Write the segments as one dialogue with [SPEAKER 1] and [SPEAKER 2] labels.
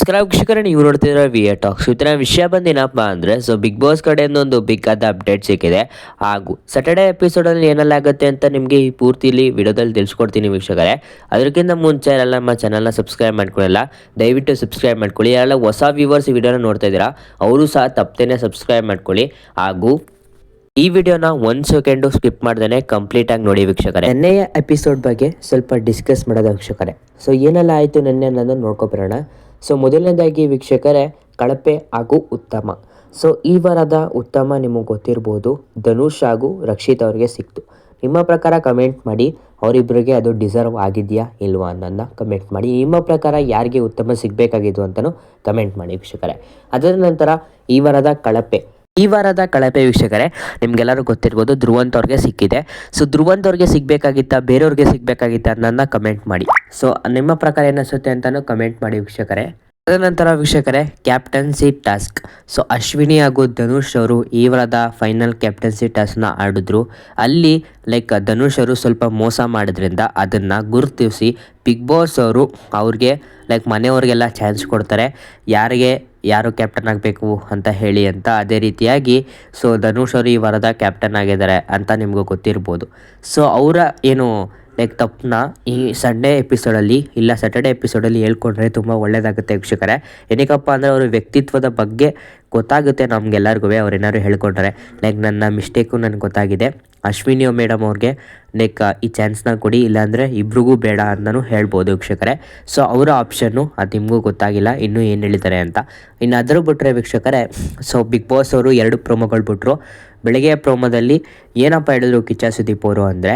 [SPEAKER 1] ನಮಸ್ಕಾರ ವೀಕ್ಷಕರೇ, ನೀವು ನೋಡ್ತಿದ್ರೆ ವಿ ಎ ಟಾಕ್ಸ್ ಇತರ ವಿಷಯ ಬಂದೇನಪ್ಪ ಅಂದರೆ ಸೊ ಬಿಗ್ ಬಾಸ್ ಕಡೆಯಿಂದ ಒಂದು ಬಿಗ್ ಆದ ಅಪ್ಡೇಟ್ ಸಿಕ್ಕಿದೆ. ಹಾಗೂ ಸ್ಯಾಟರ್ಡೆ ಎಪಿಸೋಡಲ್ಲಿ ಏನೆಲ್ಲ ಆಗುತ್ತೆ ಅಂತ ನಿಮಗೆ ಈ ಪೂರ್ತಿಲಿ ವಿಡಿಯೋದಲ್ಲಿ ತಿಳಿಸ್ಕೊಡ್ತೀನಿ ವೀಕ್ಷಕರೇ. ಅದಕ್ಕಿಂತ ಮುಂಚೆ ಎಲ್ಲ ನಮ್ಮ ಚಾನಲ್ನ ಸಬ್ಸ್ಕ್ರೈಬ್ ಮಾಡ್ಕೊಳ್ಳಲ್ಲ ದಯವಿಟ್ಟು ಸಬ್ಸ್ಕ್ರೈಬ್ ಮಾಡ್ಕೊಳ್ಳಿ. ಯಾರೆಲ್ಲ ಹೊಸ ವ್ಯೂವರ್ಸ್ ವಿಡಿಯೋನ ನೋಡ್ತಾ ಇದ್ದೀರಾ, ಅವರು ಸಹ ತಪ್ಪೇನೆ ಸಬ್ಸ್ಕ್ರೈಬ್ ಮಾಡ್ಕೊಳ್ಳಿ. ಹಾಗೂ ಈ ವಿಡಿಯೋನ ಒಂದು ಸೆಕೆಂಡು ಸ್ಕಿಪ್ ಮಾಡ್ದೇ ಕಂಪ್ಲೀಟ್ ಆಗಿ ನೋಡಿ ವೀಕ್ಷಕರೇ. ನೆನ್ನೆಯ ಎಪಿಸೋಡ್ ಬಗ್ಗೆ ಸ್ವಲ್ಪ ಡಿಸ್ಕಸ್ ಮಾಡೋದು ವೀಕ್ಷಕರೇ. ಸೊ ಏನೆಲ್ಲ ಆಯಿತು ನೆನ್ನೆ ಅನ್ನೋದನ್ನು ನೋಡ್ಕೊಬರೋಣ. ಸೊ ಮೊದಲನೇದಾಗಿ ವೀಕ್ಷಕರೇ, ಕಳಪೆ ಹಾಗೂ ಉತ್ತಮ. ಸೊ ಈ ವಾರದ ಉತ್ತಮ ನಿಮಗೆ ಗೊತ್ತಿರ್ಬೋದು, ಧನುಷ್ ಹಾಗೂ ರಕ್ಷಿತ್ ಅವರಿಗೆ ಸಿಕ್ತು. ನಿಮ್ಮ ಪ್ರಕಾರ ಕಮೆಂಟ್ ಮಾಡಿ ಅವರಿಬ್ಬರಿಗೆ ಅದು ಡಿಸರ್ವ್ ಆಗಿದೆಯಾ ಇಲ್ವಾ ಅನ್ನೋದನ್ನ ಕಮೆಂಟ್ ಮಾಡಿ. ನಿಮ್ಮ ಪ್ರಕಾರ ಯಾರಿಗೆ ಉತ್ತಮ ಸಿಗಬೇಕಾಗಿದ್ದು ಅಂತಲೂ ಕಮೆಂಟ್ ಮಾಡಿ ವೀಕ್ಷಕರೇ. ಅದರ ನಂತರ ಈ ವಾರದ ಕಳಪೆ. ಈ ವಾರದ ಕಳಪೆ ವೀಕ್ಷಕರೇ, ನಿಮಗೆಲ್ಲರೂ ಗೊತ್ತಿರ್ಬೋದು ಧ್ರುವಂತ್ ಅವ್ರಿಗೆ ಸಿಕ್ಕಿದೆ. ಸೊ ಧ್ರುವಂತ್ ಅವ್ರಿಗೆ ಸಿಗಬೇಕಾಗಿತ್ತ, ಬೇರೆಯವ್ರಿಗೆ ಸಿಗಬೇಕಾಗಿತ್ತ ಅನ್ನೋದನ್ನ ಕಮೆಂಟ್ ಮಾಡಿ. ಸೊ ನಿಮ್ಮ ಪ್ರಕಾರ ಏನಿಸುತ್ತೆ ಅಂತಲೂ ಕಮೆಂಟ್ ಮಾಡಿ ವೀಕ್ಷಕರೇ. ತದನಂತರ ವೀಕ್ಷಕರೇ ಕ್ಯಾಪ್ಟನ್ಸಿ ಟಾಸ್ಕ್ ಸೊ ಅಶ್ವಿನಿ ಹಾಗೂ ಧನುಷ್ ಅವರು ಈ ವಾರದ ಫೈನಲ್ ಕ್ಯಾಪ್ಟನ್ಸಿ ಟಾಸ್ಕ್ನ ಆಡಿದ್ರು. ಅಲ್ಲಿ ಲೈಕ್ ಧನುಷ್ ಅವರು ಸ್ವಲ್ಪ ಮೋಸ ಮಾಡೋದ್ರಿಂದ ಅದನ್ನು ಗುರುತಿಸಿ ಬಿಗ್ ಬಾಸ್ ಅವರು ಅವ್ರಿಗೆ ಲೈಕ್ ಮನೆಯವ್ರಿಗೆಲ್ಲ ಚಾನ್ಸ್ ಕೊಡ್ತಾರೆ. ಯಾರಿಗೆ ಯಾರು ಕ್ಯಾಪ್ಟನ್ ಆಗಬೇಕು ಅಂತ ಹೇಳಿ ಅಂತ ಅದೇ ರೀತಿಯಾಗಿ ಸೊ ಧನುಷ್ ಅವರು ಈ ವಾರದ ಕ್ಯಾಪ್ಟನ್ ಆಗಿದ್ದಾರೆ ಅಂತ ನಿಮಗೂ ಗೊತ್ತಿರ್ಬೋದು. ಸೊ ಅವರ ಏನು ಲೈಕ್ ತಪ್ಪನ್ನ ಈ ಸಂಡೇ ಎಪಿಸೋಡಲ್ಲಿ ಇಲ್ಲ ಸ್ಯಾಟರ್ಡೆ ಎಪಿಸೋಡಲ್ಲಿ ಹೇಳ್ಕೊಂಡ್ರೆ ತುಂಬ ಒಳ್ಳೆಯದಾಗುತ್ತೆ ವೀಕ್ಷಕರೇ. ಏನಕ್ಕಪ್ಪ ಅಂದರೆ ಅವರ ವ್ಯಕ್ತಿತ್ವದ ಬಗ್ಗೆ ಗೊತ್ತಾಗುತ್ತೆ ನಮಗೆಲ್ಲರಿಗೂ ಅವ್ರು ಏನಾದ್ರು ಹೇಳ್ಕೊಂಡ್ರೆ. ಲೈಕ್ ನನ್ನ ಮಿಸ್ಟೇಕು ನನಗೆ ಗೊತ್ತಾಗಿದೆ. ಅಶ್ವಿನಿ ಮೇಡಮ್ ಅವ್ರಿಗೆ ಲೈಕ್ ಈ ಚಾನ್ಸ್ನ ಕೊಡಿ, ಇಲ್ಲಾಂದರೆ ಇಬ್ರಿಗೂ ಬೇಡ ಅಂತಲೂ ಹೇಳ್ಬೋದು ವೀಕ್ಷಕರೇ. ಸೊ ಅವರ ಆಪ್ಷನ್ನು ಅದು ನಿಮಗೂ ಗೊತ್ತಾಗಿಲ್ಲ, ಇನ್ನೂ ಏನು ಹೇಳಿದ್ದಾರೆ ಅಂತ. ಇನ್ನು ಅದ್ರ ಬಿಟ್ಟರೆ ವೀಕ್ಷಕರೇ ಸೊ ಬಿಗ್ ಬಾಸ್ ಅವರು ಎರಡು ಪ್ರೋಮೋಗಳು ಬಿಟ್ಟರು ಬೆಳಗ್ಗೆ ಪ್ರೋಮೋದಲ್ಲಿ ಏನಪ್ಪ ಹೇಳಿದ್ರು ಕಿಚ್ಚ ಸುದೀಪ್ ಅವರು ಅಂದರೆ,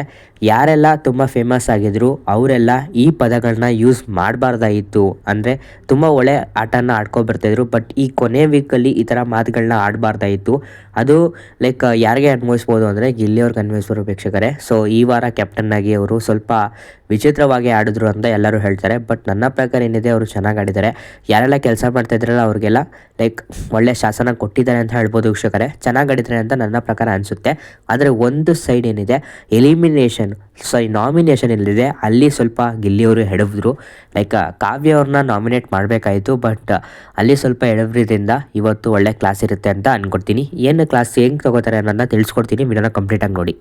[SPEAKER 1] ಯಾರೆಲ್ಲ ತುಂಬ ಫೇಮಸ್ ಆಗಿದ್ರು, ಅವರೆಲ್ಲ ಈ ಪದಗಳನ್ನ ಯೂಸ್ ಮಾಡಬಾರ್ದಾಗಿತ್ತು. ಅಂದರೆ ತುಂಬ ಒಳ್ಳೆ ಆಟನ ಆಡ್ಕೊಬರ್ತಾಯಿದ್ರು ಬಟ್ ಈ ಕೊನೆ ವೀಕಲ್ಲಿ ಈ ಥರ ಮಾತುಗಳನ್ನ ಆಡಬಾರ್ದಾಯಿತ್ತು ಅದು ಲೈಕ್ ಯಾರಿಗೆ ಅನ್ವಯಿಸ್ಬೋದು ಅಂದರೆ ಗಿಲ್ಲಿಯವ್ರಿಗೆ ಅನ್ವಯಿಸ್ಬೋದು ಪ್ರೇಕ್ಷಕರೇ ಸೊ ಈ ವಾರ ಕ್ಯಾಪ್ಟನ್ ಆಗಿ ಅವರು ಸ್ವಲ್ಪ ವಿಚಿತ್ರವಾಗಿ ಆಡಿದ್ರು ಅಂತ ಎಲ್ಲರೂ ಹೇಳ್ತಾರೆ. ಬಟ್ ನನ್ನ ಪ್ರಕಾರ ಏನಿದೆ, ಅವರು ಚೆನ್ನಾಗಿ ಆಡಿದ್ದಾರೆ. ಯಾರೆಲ್ಲ ಕೆಲಸ ಮಾಡ್ತಾ ಇದ್ರಲ್ಲ ಅವ್ರಿಗೆಲ್ಲ ಲೈಕ್ ಒಳ್ಳೆ ಶಾಸನ ಕೊಟ್ಟಿದ್ದಾರೆ ಅಂತ ಹೇಳ್ಬೋದು ವೀಕ್ಷಕರೇ. ಚೆನ್ನಾಗಿ ಆಡಿದ್ದಾರೆ ಅಂತ ನನ್ನ ಪ್ರಕಾರ ಅನಿಸುತ್ತೆ. ಆದರೆ ಒಂದು ಸೈಡ್ ಏನಿದೆ ಎಲಿಮಿನೇಷನ್ ಸಾರಿ ನಾಮಿನೇಷನ್ ಎಲ್ಲಿದೆ ಅಲ್ಲಿ ಸ್ವಲ್ಪ ಗಿಲ್ಲಿಯವರು ಎಡವಿದ್ರು ಲೈಕ್ ಕಾವ್ಯ ಅವ್ರನ್ನ ನಾಮಿನೇಟ್ ಮಾಡಬೇಕಾಯಿತು ಬಟ್ ಅಲ್ಲಿ ಸ್ವಲ್ಪ ಎಡವ್ರಿದ್ರಿಂದ ಇವತ್ತು ಒಳ್ಳೆ ಕ್ಲಾಸ್ ಇರುತ್ತೆ ಅಂತ ಅನ್ಕೊಡ್ತೀನಿ ಏನು ಕ್ಲಾಸ್ ಹೆಂಗೆ ತಗೋತಾರೆ ಅನ್ನೋದನ್ನ ತಿಳಿಸ್ಕೊಡ್ತೀನಿ. ವಿಡಿಯೋನ ಕಂಪ್ಲೀಟಾಗಿ ನೋಡಿ.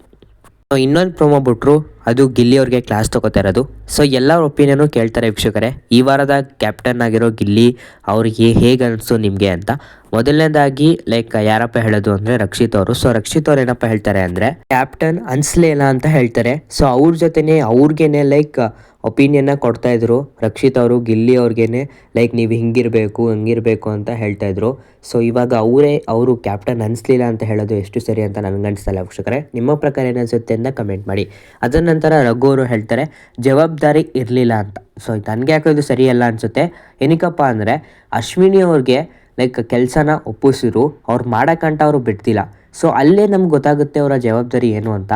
[SPEAKER 1] ಇನ್ನೊಂದು ಪ್ರೋಮೋ ಬಿಟ್ರು ಅದು ಗಿಲ್ಲಿ ಅವ್ರಿಗೆ ಕ್ಲಾಸ್ ತೊಗೋತಾ ಇರೋದು. ಸೊ ಎಲ್ಲರ ಒಪಿನಿಯನು ಕೇಳ್ತಾರೆ ವೀಕ್ಷಕರೇ. ಈ ವಾರದ ಕ್ಯಾಪ್ಟನ್ ಆಗಿರೋ ಗಿಲ್ಲಿ ಅವ್ರಿಗೆ ಹೇಗೆ ಅನಿಸ್ತು ನಿಮಗೆ ಅಂತ. ಮೊದಲನೇದಾಗಿ ಲೈಕ್ ಯಾರಪ್ಪ ಹೇಳೋದು ಅಂದರೆ ರಕ್ಷಿತ್ ಅವರು. ಸೊ ರಕ್ಷಿತ್ ಅವ್ರು ಏನಪ್ಪ ಹೇಳ್ತಾರೆ ಅಂದರೆ ಕ್ಯಾಪ್ಟನ್ ಅನ್ಸ್ಲೇ ಇಲ್ಲ ಅಂತ ಹೇಳ್ತಾರೆ. ಸೊ ಅವ್ರ ಜೊತೆನೇ, ಅವ್ರಿಗೇನೆ ಲೈಕ್ ಒಪಿನಿಯನ್ನ ಕೊಡ್ತಾ ಇದ್ರು. ರಕ್ಷಿತ್ ಅವರು, ಗಿಲ್ಲಿ ಅವ್ರಿಗೇನೆ ಲೈಕ್ ನೀವು ಹಿಂಗಿರಬೇಕು, ಹಂಗಿರಬೇಕು ಅಂತ ಹೇಳ್ತಾ ಇದ್ರು. ಸೊ ಇವಾಗ ಅವರೇ, ಅವರು ಕ್ಯಾಪ್ಟನ್ ಅನಿಸ್ಲಿಲ್ಲ ಅಂತ ಹೇಳೋದು ಎಷ್ಟು ಸರಿ ಅಂತ ನನಗೆ ಅನಿಸ್ತಲ್ಲ ವೀಕ್ಷಕರೇ. ನಿಮ್ಮ ಪ್ರಕಾರ ಏನಿಸುತ್ತೆ ಅಂತ ಕಮೆಂಟ್ ಮಾಡಿ. ಅದರ ನಂತರ ರಘು ಅವರು ಹೇಳ್ತಾರೆ, ಜವಾಬ್ದಾರಿ ಇರಲಿಲ್ಲ ಅಂತ. ಸೊ ನನಗೆ ಯಾಕೋದು ಸರಿಯಲ್ಲ ಅನಿಸುತ್ತೆ? ಏನಕ್ಕಪ್ಪ ಅಂದರೆ, ಅಶ್ವಿನಿ ಅವ್ರಿಗೆ ಲೈಕ್ ಕೆಲಸನ ಒಪ್ಪಿಸಿದ್ರು ಅವ್ರು ಮಾಡೋಕ್ಕಂಟ ಅವರು ಬಿಡ್ತಿಲ್ಲ. ಸೊ ಅಲ್ಲೇ ನಮ್ಗೆ ಗೊತ್ತಾಗುತ್ತೆ ಅವರ ಜವಾಬ್ದಾರಿ ಏನು ಅಂತ.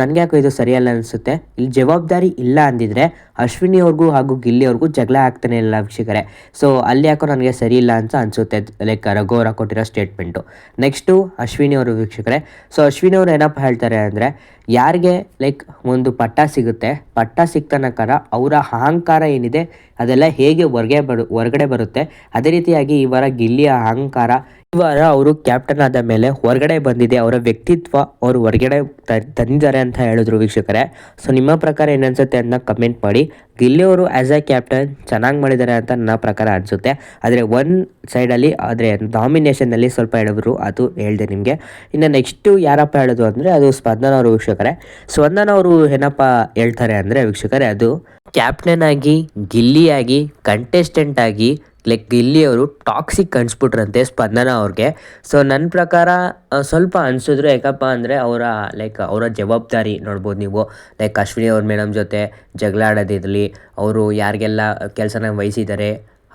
[SPEAKER 1] ನನಗೆ ಯಾಕೋ ಇದು ಸರಿಯಲ್ಲ ಅನಿಸುತ್ತೆ? ಇಲ್ಲಿ ಜವಾಬ್ದಾರಿ ಇಲ್ಲ ಅಂದಿದ್ರೆ ಅಶ್ವಿನಿ ಅವ್ರಿಗೂ ಹಾಗೂ ಗಿಲ್ಲಿ ಅವ್ರಿಗೂ ಜಗಳ ಆಗ್ತಾನೆ ಇಲ್ಲ ವೀಕ್ಷಕರೇ. ಸೊ ಅಲ್ಲಿ ಯಾಕೋ ನನಗೆ ಸರಿ ಇಲ್ಲ ಅಂತ ಅನಿಸುತ್ತೆ ಲೈಕ್ ರಘು ಅವರ ಕೊಟ್ಟಿರೋ ಸ್ಟೇಟ್ಮೆಂಟು ನೆಕ್ಸ್ಟು ಅಶ್ವಿನಿ ಅವರು ವೀಕ್ಷಕರೇ. ಸೊ ಅಶ್ವಿನಿ ಅವರು ಏನಪ್ಪ ಹೇಳ್ತಾರೆ ಅಂದರೆ, ಯಾರಿಗೆ ಲೈಕ್ ಒಂದು ಪಟ್ಟ ಸಿಗುತ್ತೆ, ಪಟ್ಟ ಸಿಕ್ತನಕರ ಅವರ ಅಹಂಕಾರ ಏನಿದೆ, ಅದೆಲ್ಲ ಹೇಗೆ ಹೊರಗೆ ಬರು, ಹೊರಗಡೆ ಬರುತ್ತೆ, ಅದೇ ರೀತಿಯಾಗಿ ಇವರ ವಾರ ಗಿಲ್ಲಿಯ ಅಹಂಕಾರ ವಾರ ಅವರು ಕ್ಯಾಪ್ಟನ್ ಆದ ಮೇಲೆ ಹೊರಗಡೆ ಬಂದಿದೆ. ಅವರ ವ್ಯಕ್ತಿತ್ವ ಅವರು ಹೊರಗಡೆ ತಂದಿದ್ದಾರೆ ಅಂತ ಹೇಳಿದ್ರು ವೀಕ್ಷಕರೇ. ಸೊ, ನಿಮ್ಮ ಪ್ರಕಾರ ಏನನ್ಸುತ್ತೆ ಅಂತ ಕಮೆಂಟ್ ಮಾಡಿ. ಗಿಲ್ಲಿ ಅವರು ಆ್ಯಸ್ ಎ ಕ್ಯಾಪ್ಟನ್ ಚೆನ್ನಾಗಿ ಮಾಡಿದ್ದಾರೆ ಅಂತ ನನ್ನ ಪ್ರಕಾರ ಅನಿಸುತ್ತೆ. ಆದರೆ ಒನ್ ಸೈಡಲ್ಲಿ ಆದರೆ ನಾಮಿನೇಷನ್ನಲ್ಲಿ ಸ್ವಲ್ಪ ಹೇಳಿದ್ರು, ಅದು ಹೇಳಿದೆ ನಿಮಗೆ. ಇನ್ನು ನೆಕ್ಸ್ಟು ಯಾರಪ್ಪ ಹೇಳೋದು ಅಂದರೆ, ಅದು ಸ್ಪಂದನ ಅವರು ವೀಕ್ಷಕರೇ. ಸ್ಪಂದನ ಅವರು ಏನಪ್ಪ ಹೇಳ್ತಾರೆ ಅಂದರೆ ವೀಕ್ಷಕರೇ, ಅದು ಕ್ಯಾಪ್ಟನ್ ಆಗಿ, ಗಿಲ್ಲಿಯಾಗಿ ಕಂಟೆಸ್ಟೆಂಟ್ ಆಗಿ ಲೈಕ್ ಇಲ್ಲಿ ಅವರು ಟಾಕ್ಸಿಕ್ ಅನ್ಸ್ಬಿಟ್ರಂತೆ ಸ್ಪಂದನ ಅವ್ರಿಗೆ. ಸೊ ನನ್ನ ಪ್ರಕಾರ ಸ್ವಲ್ಪ ಅನಿಸಿದ್ರು ಯಾಕಪ್ಪ ಅಂದರೆ ಅವರ ಲೈಕ್ ಅವರ ಜವಾಬ್ದಾರಿ ನೋಡ್ಬೋದು ನೀವು. ಲೈಕ್ ಅಶ್ವಿನಿ ಅವ್ರ ಮೇಡಮ್ ಜೊತೆ ಜಗಳ ಆಡೋದಿರಲಿ ಅವರು ಯಾರಿಗೆಲ್ಲ ಕೆಲಸನ ವಹಿಸಿದ್ದಾರೆ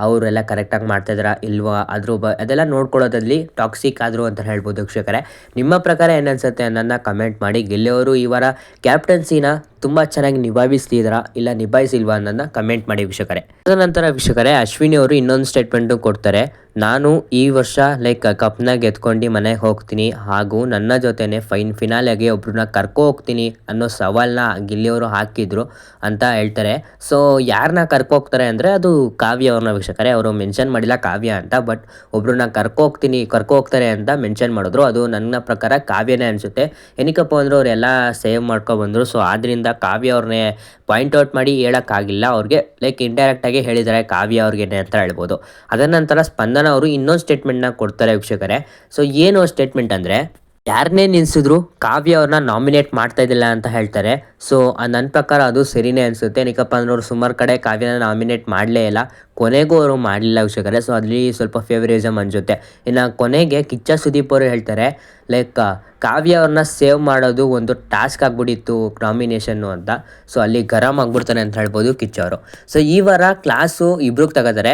[SPEAKER 1] ಅವರೆಲ್ಲ ಕರೆಕ್ಟಾಗಿ ಮಾಡ್ತಾಯಿದ್ದಾರಾ ಇಲ್ವಾ, ಅದ್ರ ಬ, ಅದೆಲ್ಲ ನೋಡ್ಕೊಳ್ಳೋದ್ರಲ್ಲಿ ಟಾಕ್ಸಿಕ್ ಆದರು ಅಂತ ಹೇಳ್ಬೋದು ವೀಕ್ಷಕರೇ. ನಿಮ್ಮ ಪ್ರಕಾರ ಏನನ್ಸುತ್ತೆ ಅನ್ನೋದನ್ನ ಕಮೆಂಟ್ ಮಾಡಿ. ಗೆಲ್ಲೆಯವರು ಈ ವಾರ ಕ್ಯಾಪ್ಟನ್ಸಿನ ತುಂಬ ಚೆನ್ನಾಗಿ ನಿಭಾಯಿಸ್ತಿದ್ದೀರಾ ಇಲ್ಲ ನಿಭಾಯಿಸಿಲ್ವಾ ಅನ್ನೋದನ್ನ ಕಮೆಂಟ್ ಮಾಡಿ ವೀಕ್ಷಕರೇ. ತದನಂತರ ವೀಕ್ಷಕರೇ, ಅಶ್ವಿನಿ ಅವರು ಇನ್ನೊಂದು ಸ್ಟೇಟ್ಮೆಂಟು ಕೊಡ್ತಾರೆ. ನಾನು ಈ ವರ್ಷ ಲೈಕ್ ಕಪ್ನ ಗೆದ್ಕೊಂಡು ಮನೆಗೆ ಹೋಗ್ತೀನಿ. ಹಾಗೂ ನನ್ನ ಜೊತೆನೆ ಫೈನ್ ಫಿನಾಲೆಗೆ ಒಬ್ರನ್ನ ಕರ್ಕೊ ಹೋಗ್ತೀನಿ ಅನ್ನೋ ಸವಾಲನ್ನ ಗಿಲ್ಲಿಯವರು ಹಾಕಿದ್ರು ಅಂತ ಹೇಳ್ತಾರೆ. ಸೊ ಯಾರನ್ನ ಕರ್ಕೊ ಹೋಗ್ತಾರೆ ಅಂದರೆ ಅದು ಕಾವ್ಯ ಅವ್ರನ್ನ ವೀಕ್ಷಕರೇ. ಅವರು ಮೆನ್ಷನ್ ಮಾಡಿಲ್ಲ ಕಾವ್ಯ ಅಂತ ಬಟ್ ಒಬ್ರನ್ನ ಕರ್ಕೊ ಹೋಗ್ತೀನಿ, ಕರ್ಕೊ ಹೋಗ್ತಾರೆ ಅಂತ ಮೆನ್ಷನ್ ಮಾಡಿದ್ರು. ಅದು ನನ್ನ ಪ್ರಕಾರ ಕಾವ್ಯನೇ ಅನಿಸುತ್ತೆ. ಏನಕ್ಕಪ್ಪ ಅಂದ್ರೆ ಅವರೆಲ್ಲ ಸೇವ್ ಮಾಡ್ಕೊಬಂದರು ಸೊ ಆದ್ದರಿಂದ ಕಾವ್ಯ ಅವ್ರನ್ನೇ ಪಾಯಿಂಟ್ ಔಟ್ ಮಾಡಿ ಹೇಳೋಕ್ಕಾಗಿಲ್ಲ. ಅವ್ರಿಗೆ ಲೈಕ್ ಇಂಡೈರೆಕ್ಟಾಗಿ ಹೇಳಿದ್ದಾರೆ ಕಾವ್ಯ ಅವ್ರಿಗೆ ಅಂತ ಹೇಳ್ಬೋದು. ಅದರ ನಂತರ ಸ್ಪಂದನ ಅವರು ಇನ್ನೊಂದು ಸ್ಟೇಟ್ಮೆಂಟ್ನ ಕೊಡ್ತಾರೆ ವೀಕ್ಷಕರೇ. ಸೊ ಏನು ಸ್ಟೇಟ್ಮೆಂಟ್ ಅಂದರೆ ಯಾರನ್ನೇ ನಿಲ್ಲಿಸಿದ್ರು ಕಾವ್ಯ ಅವ್ರನ್ನ ನಾಮಿನೇಟ್ ಮಾಡ್ತಾ ಇದ್ದಿಲ್ಲ ಅಂತ ಹೇಳ್ತಾರೆ. ಸೊ ನನ್ನ ಪ್ರಕಾರ ಅದು ಸರಿನೇ ಅನಿಸುತ್ತೆ. ಏನಕ್ಕಪ್ಪ ಅಂದ್ರೆ ಸುಮಾರು ಕಡೆ ಕಾವ್ಯನ ನಾಮಿನೇಟ್ ಮಾಡಲೇ ಇಲ್ಲ. ಕೊನೆಗೂ ಅವರು ಮಾಡಲಿಲ್ಲ ವೀಕ್ಷಕರೇ. ಸೊ ಅಲ್ಲಿ ಸ್ವಲ್ಪ ಫೇವರಿಸಮ್ ಅನಿಸುತ್ತೆ. ಇನ್ನು ಕೊನೆಗೆ ಕಿಚ್ಚ ಸುದೀಪ್ ಅವರು ಹೇಳ್ತಾರೆ ಲೈಕ್ ಕಾವ್ಯ ಅವ್ರನ್ನ ಸೇವ್ ಮಾಡೋದು ಒಂದು ಟಾಸ್ಕ್ ಆಗ್ಬಿಟ್ಟಿತ್ತು ನಾಮಿನೇಷನ್ನು ಅಂತ. ಸೊ ಅಲ್ಲಿ ಗರಂ ಆಗ್ಬಿಡ್ತಾನೆ ಅಂತ ಹೇಳ್ಬೋದು ಕಿಚ್ಚ ಅವರು ಸೊ ಈ ವಾರ ಕ್ಲಾಸು ಇಬ್ರಿಗೆ ತಗೋತಾರೆ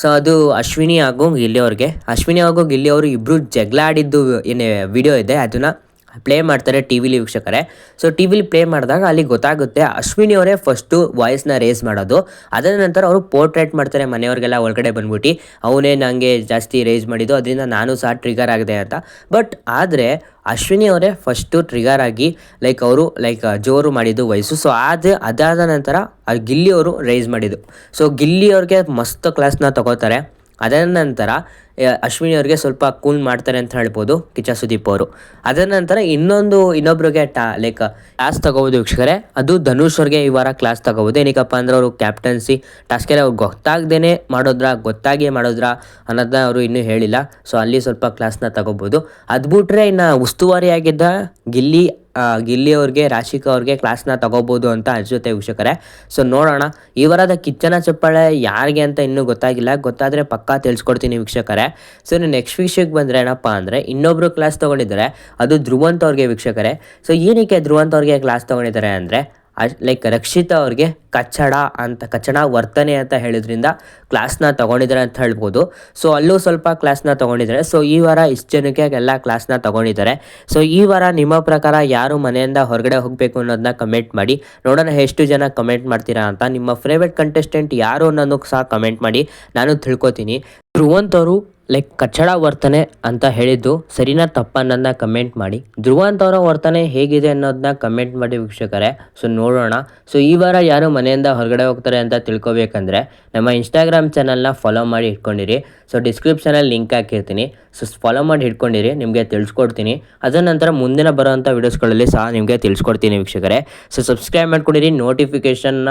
[SPEAKER 1] ಸೊ ಅದು ಅಶ್ವಿನಿ ಹಾಗೂ ಗಿಲ್ಲಿ ಅವ್ರಿಗೆ. ಅಶ್ವಿನಿ ಹಾಗೂ ಗಿಲ್ಲಿ ಅವರು ಇಬ್ಬರು ಜಗಳ ಆಡಿದ್ದು ಏನೇ ವಿಡಿಯೋ ಇದೆ, ಅದನ್ನು ಪ್ಲೇ ಮಾಡ್ತಾರೆ ಟಿ ವಿಲಿ ವೀಕ್ಷಕರೇ. ಸೊ ಟಿ ವಿಲಿ ಪ್ಲೇ ಮಾಡಿದಾಗ ಅಲ್ಲಿ ಗೊತ್ತಾಗುತ್ತೆ ಅಶ್ವಿನಿ ಅವರೇ ಫಸ್ಟು ವಾಯ್ಸ್ನ ರೇಸ್ ಮಾಡೋದು. ಅದರ ನಂತರ ಅವರು ಪೋರ್ಟ್ರೇಟ್ ಮಾಡ್ತಾರೆ ಮನೆಯವ್ರಿಗೆಲ್ಲ ಒಳಗಡೆ ಬಂದ್ಬಿಟ್ಟು. ಅವನೇ ನನಗೆ ಜಾಸ್ತಿ ರೇಸ್ ಮಾಡಿದ್ದು, ಅದರಿಂದ ನಾನು ಸಹ ಟ್ರಿಗರ್ ಆಗಿದೆ ಅಂತ. ಬಟ್ ಆದರೆ ಅಶ್ವಿನಿ ಅವರೇ ಫಸ್ಟು ಟ್ರಿಗರ್ ಆಗಿ ಲೈಕ್ ಅವರು ಲೈಕ್ ಜೋರು ಮಾಡಿದ್ದು ವಯಸ್ಸು ಸೊ ಅದು ಅದಾದ ನಂತರ ಗಿಲ್ಲಿ ಅವರು ರೈಸ್ ಮಾಡಿದ್ದು. ಸೊ ಗಿಲ್ಲಿ ಅವ್ರಿಗೆ ಮಸ್ತ್ ಕ್ಲಾಸ್ನ ತಗೋತಾರೆ. ಅದರ ನಂತರ ಅಶ್ವಿನಿ ಅವ್ರಿಗೆ ಸ್ವಲ್ಪ ಕೂಲ್ ಮಾಡ್ತಾರೆ ಅಂತ ಹೇಳ್ಬೋದು ಕಿಚ್ಚ ಸುದೀಪ್ ಅವರು. ಅದರ ನಂತರ ಇನ್ನೊಂದು, ಇನ್ನೊಬ್ರಿಗೆ ಟಾ ಲೈಕ್ ಕ್ಲಾಸ್ ತಗೋಬೋದು ವೀಕ್ಷಕರೇ. ಅದು ಧನುಷ್ ಅವ್ರಿಗೆ ಈ ವಾರ ಕ್ಲಾಸ್ ತಗೋಬೋದು. ಏನಕ್ಕಪ್ಪ ಅಂದ್ರೆ ಅವರು ಕ್ಯಾಪ್ಟನ್ಸಿ ಟಾಸ್ಕೆಲ್ಲ ಅವ್ರು ಗೊತ್ತಾಗ್ದೇ ಮಾಡೋದ್ರ ಗೊತ್ತಾಗಿ ಮಾಡೋದ್ರ ಅನ್ನೋದನ್ನ ಅವರು ಇನ್ನೂ ಹೇಳಿಲ್ಲ. ಸೊ ಅಲ್ಲಿ ಸ್ವಲ್ಪ ಕ್ಲಾಸ್ನ ತಗೋಬೋದು. ಅದು ಬಿಟ್ರೆ ಇನ್ನು ಉಸ್ತುವಾರಿಯಾಗಿದ್ದ ಗಿಲ್ಲಿ ಗಿಲ್ಲಿ ಅವ್ರಿಗೆ, ರಾಶಿಕಾ ಅವ್ರಿಗೆ ಕ್ಲಾಸ್ನ ತಗೋಬೋದು ಅಂತ ಅನಿಸುತ್ತೆ ವೀಕ್ಷಕರೇ. ಸೊ ನೋಡೋಣ. ಈ ವಾರದ ಕಿಚ್ಚನ ಚಪ್ಪಾಳೆ ಯಾರಿಗೆ ಅಂತ ಇನ್ನೂ ಗೊತ್ತಾಗಿಲ್ಲ. ಗೊತ್ತಾದರೆ ಪಕ್ಕಾ ತಿಳಿಸ್ಕೊಡ್ತೀನಿ ವೀಕ್ಷಕರೇ. ಸೊ ನೆಕ್ಸ್ಟ್ ವಿಷಯಕ್ಕೆ ಬಂದರೆ ಏನಪ್ಪ ಅಂದರೆ ಇನ್ನೊಬ್ಬರು ಕ್ಲಾಸ್ ತೊಗೊಂಡಿದ್ದಾರೆ. ಅದು ಧ್ರುವಂತ ಅವ್ರಿಗೆ ವೀಕ್ಷಕರೇ. ಸೊ ಏನಕ್ಕೆ ಧ್ರುವಂತ ಅವ್ರಿಗೆ ಕ್ಲಾಸ್ ತೊಗೊಂಡಿದ್ದಾರೆ ಅಂದರೆ ಲೈಕ್ ರಕ್ಷಿತಾ ಅವ್ರಿಗೆ ಕಚ್ಚಡ ಅಂತ, ಕಚ್ಚಡ ವರ್ತನೆ ಅಂತ ಹೇಳಿದ್ರಿಂದ ಕ್ಲಾಸ್ನ ತೊಗೊಂಡಿದ್ದಾರೆ ಅಂತ ಹೇಳ್ಬೋದು. ಸೊ ಅಲ್ಲೂ ಸ್ವಲ್ಪ ಕ್ಲಾಸ್ನ ತೊಗೊಂಡಿದ್ದಾರೆ. ಸೊ ಈ ವಾರ ಇಷ್ಟು ಜನಕ್ಕೆ ಎಲ್ಲ ಕ್ಲಾಸ್ನ ತೊಗೊಂಡಿದ್ದಾರೆ. ಸೊ ಈ ವಾರ ನಿಮ್ಮ ಪ್ರಕಾರ ಯಾರು ಮನೆಯಿಂದ ಹೊರಗಡೆ ಹೋಗಬೇಕು ಅನ್ನೋದನ್ನ ಕಮೆಂಟ್ ಮಾಡಿ. ನೋಡೋಣ ಎಷ್ಟು ಜನ ಕಮೆಂಟ್ ಮಾಡ್ತೀರಾ ಅಂತ. ನಿಮ್ಮ ಫೇವ್ರೆಟ್ ಕಂಟೆಸ್ಟೆಂಟ್ ಯಾರು ಅನ್ನೋದಕ್ಕೆ ಸಹ ಕಮೆಂಟ್ ಮಾಡಿ. ನಾನು ತಿಳ್ಕೊತೀನಿ. ಧ್ರುವಂತ್ ಅವರು ಲೈಕ್ ಕಚ್ಚಡ ವರ್ತನೆ ಅಂತ ಹೇಳಿದ್ದು ಸರಿನಾ ತಪ್ಪನ್ನ ಕಮೆಂಟ್ ಮಾಡಿ. ಧ್ರುವ ಅವರ ವರ್ತನೆ ಹೇಗಿದೆ ಅನ್ನೋದನ್ನ ಕಮೆಂಟ್ ಮಾಡಿ ವೀಕ್ಷಕರೇ. ಸೊ ನೋಡೋಣ. ಸೊ ಈ ವಾರ ಯಾರು ಮನೆಯಿಂದ ಹೊರಗಡೆ ಹೋಗ್ತಾರೆ ಅಂತ ತಿಳ್ಕೊಬೇಕಂದ್ರೆ ನಮ್ಮ ಇನ್ಸ್ಟಾಗ್ರಾಮ್ ಚಾನಲ್ನ ಫಾಲೋ ಮಾಡಿ ಇಟ್ಕೊಂಡಿರಿ. ಸೊ ಡಿಸ್ಕ್ರಿಪ್ಷನಲ್ಲಿ ಲಿಂಕ್ ಹಾಕಿರ್ತೀನಿ. ಸೊ ಫಾಲೋ ಮಾಡಿ ಇಟ್ಕೊಂಡಿರಿ, ನಿಮಗೆ ತಿಳಿಸ್ಕೊಡ್ತೀನಿ. ಅದರ ನಂತರ ಮುಂದಿನ ಬರೋವಂಥ ವೀಡಿಯೋಸ್ಗಳಲ್ಲಿ ಸಹ ನಿಮಗೆ ತಿಳಿಸ್ಕೊಡ್ತೀನಿ ವೀಕ್ಷಕರೇ. ಸೊ ಸಬ್ಸ್ಕ್ರೈಬ್ ಮಾಡ್ಕೊಂಡಿರಿ ನೋಟಿಫಿಕೇಷನ್ನ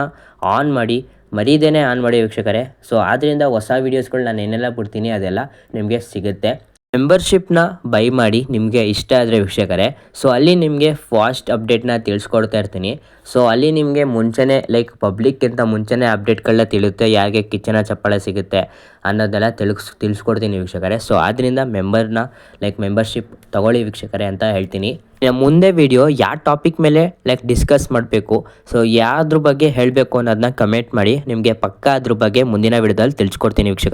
[SPEAKER 1] ಆನ್ ಮಾಡಿ. ಮರೀದೇನೆ ಆನ್ ಮಾಡಿ ವೀಕ್ಷಕರೇ. ಸೊ ಆದ್ದರಿಂದ ಹೊಸ ವೀಡಿಯೋಸ್ಗಳು ನಾನು ಏನೆಲ್ಲ ಬಿಡ್ತೀನಿ. ಅದೆಲ್ಲ ನಿಮಗೆ ಸಿಗುತ್ತೆ. ಮೆಂಬರ್ಶಿಪ್ನ ಬೈ ಮಾಡಿ ನಿಮಗೆ ಇಷ್ಟ ಆದರೆ ವೀಕ್ಷಕರೇ. ಸೊ ಅಲ್ಲಿ ನಿಮಗೆ ಫಾಸ್ಟ್ ಅಪ್ಡೇಟ್ನ ತಿಳಿಸ್ಕೊಡ್ತಾ ಇರ್ತೀನಿ. ಸೊ ಅಲ್ಲಿ ನಿಮಗೆ ಮುಂಚೆನೇ ಲೈಕ್ ಪಬ್ಲಿಕ್ಗಿಂತ ಮುಂಚೆನೇ ಅಪ್ಡೇಟ್ಗಳನ್ನ ತಿಳಿಯುತ್ತೆ, ಯಾರಿಗೆ ಕಿಚನ ಚಪ್ಪಾಳೆ ಸಿಗುತ್ತೆ ಅನ್ನೋದೆಲ್ಲ ತಿಳಿಸ್, ತಿಳಿಸ್ಕೊಡ್ತೀನಿ ವೀಕ್ಷಕರೇ. ಸೊ ಆದ್ದರಿಂದ ಮೆಂಬರ್ನ ಲೈಕ್ ಮೆಂಬರ್ಶಿಪ್ ತಗೊಳ್ಳಿ ವೀಕ್ಷಕರೇ ಅಂತ ಹೇಳ್ತೀನಿ. ಮುಂದೆ ವಿಡಿಯೋ ಯಾವ ಟಾಪಿಕ್ ಮೇಲೆ ಲೈಕ್ ಡಿಸ್ಕಸ್ ಮಾಡಬೇಕು ಸೊ ಯಾವ್ದ್ರ ಬಗ್ಗೆ ಹೇಳಬೇಕು ಅನ್ನೋದನ್ನ ಕಮೆಂಟ್ ಮಾಡಿ, ನಿಮಗೆ ಪಕ್ಕ ಅದ್ರ ಬಗ್ಗೆ ಮುಂದಿನ ವಿಡಿಯೋದಲ್ಲಿ ತಿಳಿಸ್ಕೊಡ್ತೀನಿ ವೀಕ್ಷಕ